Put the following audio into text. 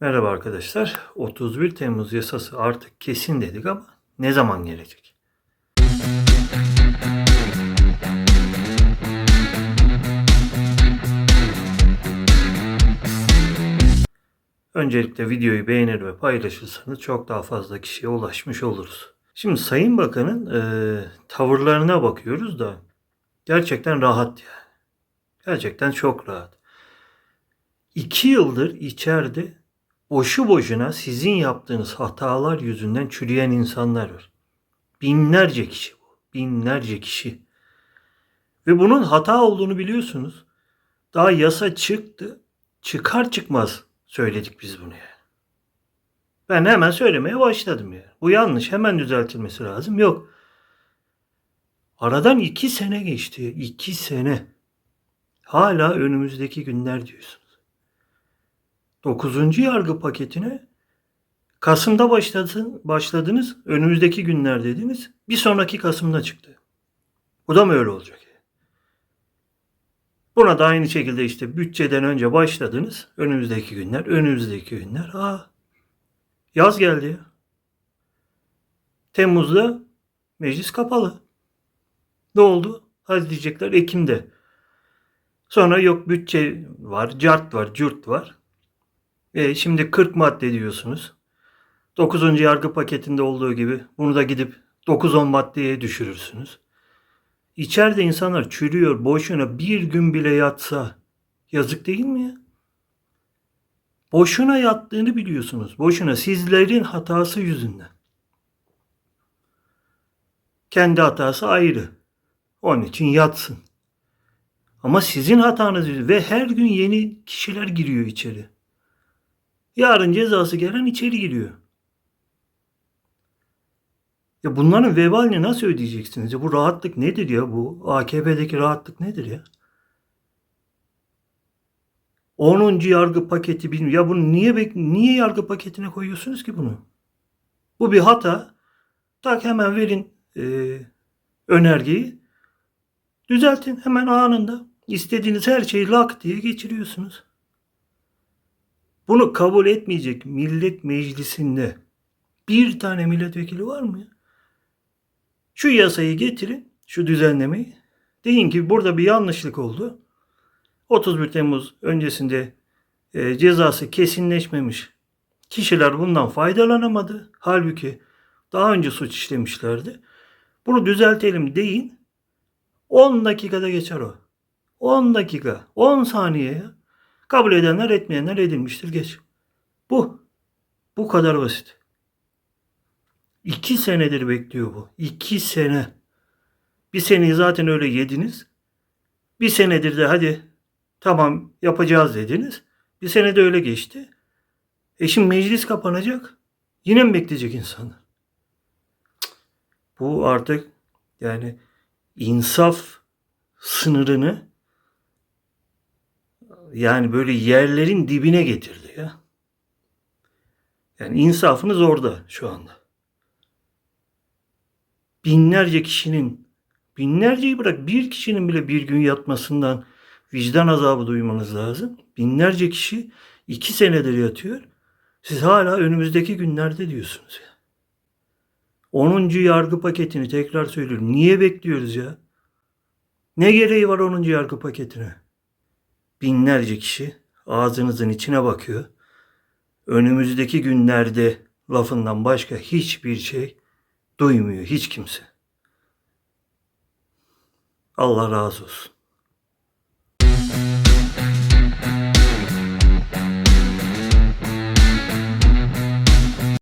Merhaba arkadaşlar. 31 Temmuz yasası artık kesin dedik ama ne zaman gelecek? Öncelikle videoyu beğenir ve paylaşırsanız çok daha fazla kişiye ulaşmış oluruz. Şimdi Sayın Bakan'ın eee, tavırlarına bakıyoruz da gerçekten rahat yani. Gerçekten çok rahat. İki yıldır içeride boşu boşuna sizin yaptığınız hatalar yüzünden çürüyen insanlar var. Binlerce kişi bu. Binlerce kişi. Ve bunun hata olduğunu biliyorsunuz. Daha yasa çıktı. Çıkar çıkmaz söyledik biz bunu yani. Ben hemen söylemeye başladım yani. Bu yanlış. Hemen düzeltilmesi lazım. Yok. Aradan iki sene geçti. İki sene. Hala önümüzdeki günler diyorsunuz. 9. yargı paketine Kasım'da başladın, başladınız. Önümüzdeki günler dediniz. Bir sonraki Kasım'da çıktı. Bu da mı öyle olacak? Buna da aynı şekilde işte bütçeden önce başladınız. Önümüzdeki günler, önümüzdeki günler. Aa, yaz geldi ya. Temmuz'da meclis kapalı. Ne oldu? Hadi diyecekler Ekim'de. Sonra yok bütçe var, cart var, cürt var. E, şimdi 40 madde diyorsunuz. 9. yargı paketinde olduğu gibi bunu da gidip 9-10 maddeye düşürürsünüz. İçeride insanlar çürüyor boşuna bir gün bile yatsa yazık değil mi ya? Boşuna yattığını biliyorsunuz. Boşuna sizlerin hatası yüzünden. Kendi hatası ayrı. Onun için yatsın. Ama sizin hatanız ve her gün yeni kişiler giriyor içeri. Yarın cezası gelen içeri giriyor. Ya bunların vebalini nasıl ödeyeceksiniz? Ya bu rahatlık nedir ya? Bu AKP'deki rahatlık nedir ya? 10. yargı paketi bilmiyorum. Ya bunu niye niye yargı paketine koyuyorsunuz ki bunu? Bu bir hata. Tak hemen verin e, önergeyi. Düzeltin hemen anında. İstediğiniz her şeyi lak diye geçiriyorsunuz. Bunu kabul etmeyecek millet meclisinde bir tane milletvekili var mı ya? Şu yasayı getirin, şu düzenlemeyi. Deyin ki burada bir yanlışlık oldu. 31 Temmuz öncesinde e, cezası kesinleşmemiş kişiler bundan faydalanamadı. Halbuki daha önce suç işlemişlerdi. Bunu düzeltelim deyin. 10 dakikada geçer o. 10 dakika, 10 saniye ya. Kabul edenler etmeyenler edilmiştir geç. Bu. Bu kadar basit. İki senedir bekliyor bu. İki sene. Bir seneyi zaten öyle yediniz. Bir senedir de hadi tamam yapacağız dediniz. Bir sene de öyle geçti. E şimdi meclis kapanacak. Yine mi bekleyecek insanlar? Bu artık yani insaf sınırını yani böyle yerlerin dibine getirdi ya. Yani insafınız orada şu anda. Binlerce kişinin, binlerceyi bırak bir kişinin bile bir gün yatmasından vicdan azabı duymanız lazım. Binlerce kişi iki senedir yatıyor. Siz hala önümüzdeki günlerde diyorsunuz ya. 10. yargı paketini tekrar söylüyorum. Niye bekliyoruz ya? Ne gereği var 10. yargı paketine? Binlerce kişi ağzınızın içine bakıyor. Önümüzdeki günlerde lafından başka hiçbir şey duymuyor hiç kimse. Allah razı olsun.